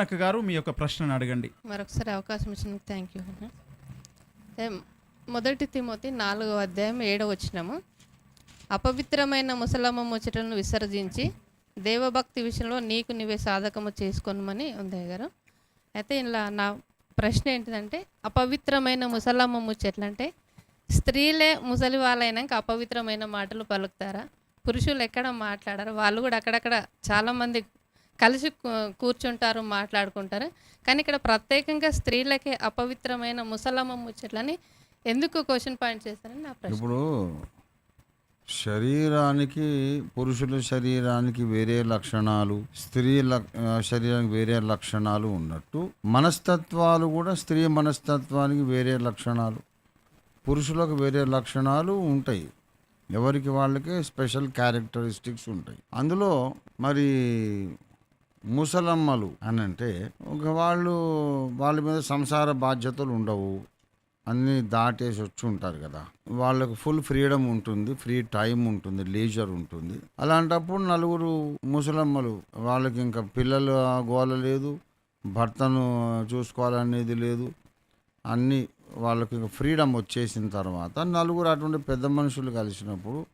కల్పనక్క గారు మీ యొక్క ప్రశ్నను అడగండి. మరొకసారి అవకాశం ఇచ్చినందుకు థ్యాంక్ యూ మొదటి తిమోతి నాలుగో అధ్యాయం ఏడవ వచ్చినము అపవిత్రమైన ముసలమ్మ ముచ్చటలను విసర్జించి దేవభక్తి విషయంలో నీకు నీవే సాధకము చేసుకోనమని ఉంది గారు అయితే ఇలా నా ప్రశ్న ఏంటిదంటే అపవిత్రమైన ముసలమ్మ ముచ్చట్లంటే స్త్రీలే ముసలి వాళ్ళైనాక అపవిత్రమైన మాటలు పలుకుతారా? పురుషులు ఎక్కడ మాట్లాడారు? వాళ్ళు కూడా అక్కడక్కడ చాలామంది కలిసి కూర్చుంటారు మాట్లాడుకుంటారు. కానీ ఇక్కడ ప్రత్యేకంగా స్త్రీలకే అపవిత్రమైన ముసలమ్మ ముచ్చట్లని ఎందుకు క్వశ్చన్ పాయింట్ చేస్తారని నా ప్రశ్న. ఇప్పుడు శరీరానికి పురుషుల శరీరానికి వేరే లక్షణాలు స్త్రీ లక్- శరీరానికి వేరే లక్షణాలు ఉన్నట్టు మనస్తత్వాలు కూడా స్త్రీ మనస్తత్వానికి వేరే లక్షణాలు పురుషులకు వేరే లక్షణాలు ఉంటాయి. ఎవరికి వాళ్ళకి స్పెషల్ క్యారెక్టరిస్టిక్స్ ఉంటాయి. అందులో మరి ముసలమ్మలు అని అంటే ఒక వాళ్ళు వాళ్ళ మీద సంసార బాధ్యతలు ఉండవు. అన్నీ దాటేసి వచ్చి ఉంటారు కదా. వాళ్ళకు ఫుల్ ఫ్రీడమ్ ఉంటుంది ఫ్రీ టైం ఉంటుంది లీజర్ ఉంటుంది. అలాంటప్పుడు నలుగురు ముసలమ్మలు వాళ్ళకి ఇంకా పిల్లలు గోల లేదు భర్తను చూసుకోవాలనేది లేదు. అన్నీ వాళ్ళకి ఇంకా ఫ్రీడమ్ వచ్చేసిన తర్వాత నలుగురు అటువంటి పెద్ద మనుషులు కలిసినప్పుడు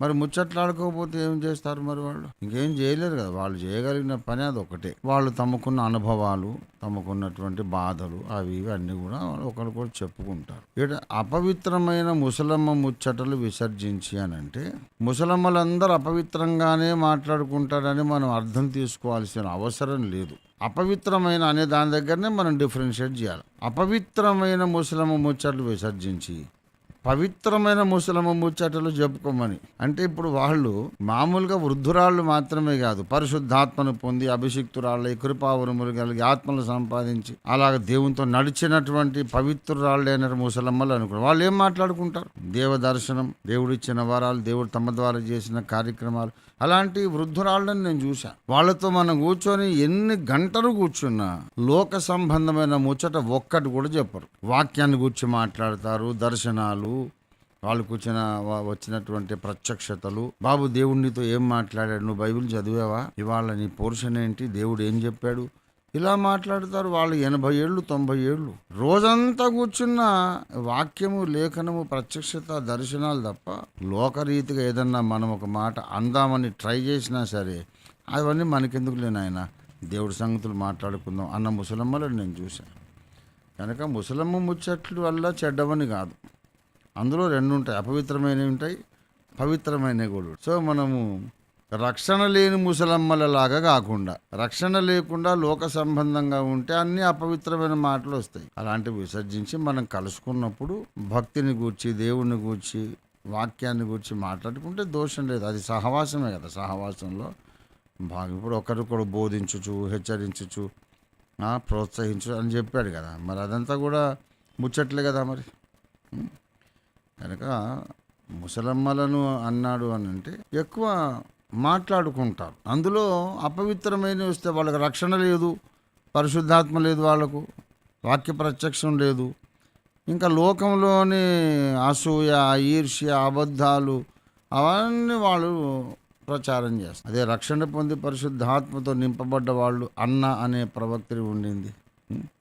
మరి ముచ్చట్లాడుకోకపోతే ఏం చేస్తారు మరి వాళ్ళు? ఇంకేం చేయలేరు కదా. వాళ్ళు చేయగలిగిన పని అది ఒకటే వాళ్ళు తమకున్న అనుభవాలు తమకున్నటువంటి బాధలు అవి ఇవి అన్నీ కూడా వాళ్ళు ఒకరికొకరు చెప్పుకుంటారు. ఇక్కడ అపవిత్రమైన ముసలమ్మ ముచ్చటలు విసర్జించి అని అంటే ముసలమ్మలందరూ అపవిత్రంగానే మాట్లాడుకుంటారని మనం అర్థం తీసుకోవాల్సిన అవసరం లేదు. అపవిత్రమైన అనే దాని దగ్గరనే మనం డిఫరెన్షియేట్ చేయాలి. అపవిత్రమైన ముసలమ్మ ముచ్చట్లు విసర్జించి పవిత్రమైన ముసలమ్మ ముచ్చటలు చెప్పుకోమని. అంటే ఇప్పుడు వాళ్ళు మామూలుగా వృద్ధురాళ్ళు మాత్రమే కాదు పరిశుద్ధాత్మను పొంది అభిషిక్తురాళ్ళై కృపావరములు కలిగి ఆత్మలు సంపాదించి అలాగ దేవునితో నడిచినటువంటి పవిత్రురాళ్ళైన ముసలమ్మలు అనుకున్నారు వాళ్ళు ఏం మాట్లాడుకుంటారు? దేవ దర్శనం దేవుడిచ్చిన వరాలు దేవుడు తమ ద్వారా చేసిన కార్యక్రమాలు. అలాంటి వృద్ధురాళ్ళని నేను చూశాను వాళ్ళతో మనం కూర్చొని ఎన్ని గంటలు కూర్చున్నా లోక సంబంధమైన ముచ్చట ఒక్కటి కూడా చెప్పరు. వాక్యాన్ని గురించి మాట్లాడతారు దర్శనాలు వాళ్ళకు వచ్చిన వా- వచ్చినటువంటి ప్రత్యక్షతలు. బాబు దేవుడినితో ఏం మాట్లాడాడు? నువ్వు బైబిల్ చదివావా? ఇవాళ నీ పోర్షన్ ఏంటి? దేవుడు ఏం చెప్పాడు? ఇలా మాట్లాడతారు వాళ్ళు ఎనభై ఏళ్ళు తొంభై ఏళ్ళు. రోజంతా కూర్చున్న వాక్యము లేఖనము ప్రత్యక్షత దర్శనాలు తప్ప లోకరీతిగా ఏదన్నా మనం ఒక మాట అందామని ట్రై చేసినా సరే అవన్నీ మనకెందుకు లేనాయన దేవుడి సంగతులు మాట్లాడుకుందాం అన్న ముసలమ్మలను నేను చూశాను. కనుక ముసలమ్మ ముచ్చట్లు వల్ల చెడ్డవని కాదు. అందులో రెండు ఉంటాయి అపవిత్రమైనవి ఉంటాయి పవిత్రమైనవి కూడా సో మనము రక్షణ లేని ముసలమ్మలలాగా కాకుండా రక్షణ లేకుండా లోక సంబంధంగా ఉంటే అన్ని అపవిత్రమైన మాటలు వస్తాయి. అలాంటివి విసర్జించి మనం కలుసుకున్నప్పుడు భక్తిని గూర్చి దేవుణ్ణి గూర్చి వాక్యాన్ని గూర్చి మాట్లాడుకుంటే దోషం లేదు. అది సహవాసమే కదా. సహవాసంలో బాగా ఇప్పుడు ఒకరికొకరు బోధించుచు హెచ్చరించుచు ప్రోత్సహించు అని చెప్పాడు కదా. మరి అదంతా కూడా ముచ్చట్లే కదా మరి. కనుక ముసలమ్మలను అన్నాడు అని అంటే ఎక్కువ మాట్లాడుకుంటారు. అందులో అపవిత్రమైన వస్తే వాళ్ళకి రక్షణ లేదు పరిశుద్ధాత్మ లేదు వాళ్ళకు వాక్య ప్రత్యక్షం లేదు. ఇంకా లోకంలోని అసూయ ఈర్ష్య అబద్ధాలు అవన్నీ వాళ్ళు ప్రచారం చేస్తారు. అదే రక్షణ పొంది పరిశుద్ధాత్మతో నింపబడ్డ వాళ్ళు అన్న అనే ప్రవక్తి ఉండింది.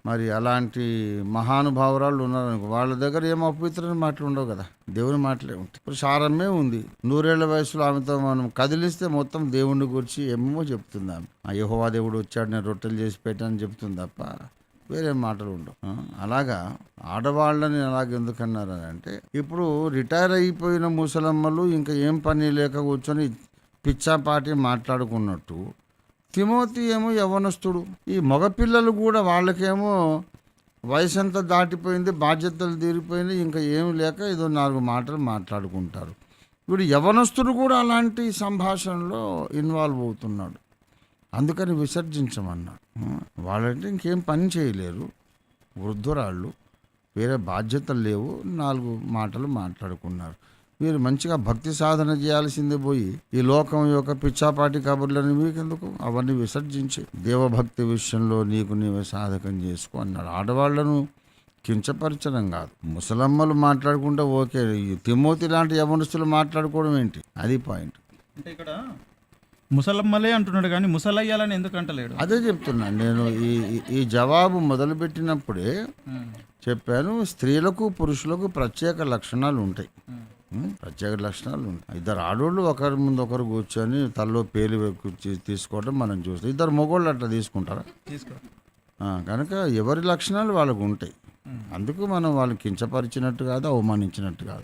మరి అలాంటి మహానుభావురాళ్ళు ఉన్నారనుకో వాళ్ళ దగ్గర ఏం అపవిత్రమైన మాటలు ఉండవు కదా. దేవుని మాటలే ఉంటాయి. ఇప్పుడు సారమ్మే ఉంది. నూరేళ్ళ వయసులో ఆమెతో మనం కదిలిస్తే మొత్తం దేవుణ్ణి గురించి ఏమేమో చెప్తుంది ఆమె ఆ యహోవా దేవుడు వచ్చాడు నేను రొట్టెలు చేసి పెట్టానని చెప్తుంది తప్ప వేరే మాటలు ఉండవు. అలాగా ఆడవాళ్ళని అలాగ ఎందుకన్నారు అని అంటే ఇప్పుడు రిటైర్ అయిపోయిన ముసలమ్మలు ఇంకా ఏం పని లేక కూర్చొని పిచ్చాపాటి మాట్లాడుకున్నట్టు తిమోతి ఏమో యవనస్తుడు ఈ మగపిల్లలు కూడా వాళ్ళకేమో వయసు అంతా దాటిపోయింది బాధ్యతలు తీరిపోయింది ఇంకా ఏమి లేక ఏదో నాలుగు మాటలు మాట్లాడుకుంటారు. వీడు యవనస్తుడు కూడా అలాంటి సంభాషణలో ఇన్వాల్వ్ అవుతున్నాడు. అందుకని విసర్జించమన్నాడు. వాళ్ళంటే ఇంకేం పని చేయలేరు. వృద్ధురాళ్ళు వేరే బాధ్యతలు లేవు నాలుగు మాటలు మాట్లాడుకున్నారు. మీరు మంచిగా భక్తి సాధన చేయాల్సిందే పోయి ఈ లోకం యొక్క పిచ్చాపాటి కబుర్లని మీకెందుకు? అవన్నీ విసర్జించి దేవభక్తి విషయంలో నీకు నీవే సాధకం చేసుకో అన్నాడు. ఆడవాళ్ళను కించపరచడం కాదు. ముసలమ్మలు మాట్లాడుకుంటే ఓకే. ఈ తిమోతి లాంటి యవనస్తులు మాట్లాడుకోవడం ఏంటి? అది పాయింట్. అంటే ఇక్కడ ముసలమ్మలే అంటున్నాడు కానీ ముసలయ్యాలని ఎందుకు అంటలేడు? అదే చెప్తున్నాను నేను ఈ ఈ- జవాబు మొదలుపెట్టినప్పుడే చెప్పాను స్త్రీలకు పురుషులకు ప్రత్యేక లక్షణాలు ఉంటాయి? ప్రత్యేక లక్షణాలు ఉంటాయి. ఇద్దరు ఆడోళ్ళు ఒకరి ముందు ఒకరు కూర్చొని తలలో పేలు తీసుకోవడం మనం చూస్తాం. ఇద్దరు మొగోళ్ళు అట్లా తీసుకుంటారా? కనుక ఎవరి లక్షణాలు వాళ్ళకు ఉంటాయి. అందుకు మనం వాళ్ళు కించపరిచినట్టు కాదు అవమానించినట్టు కాదు.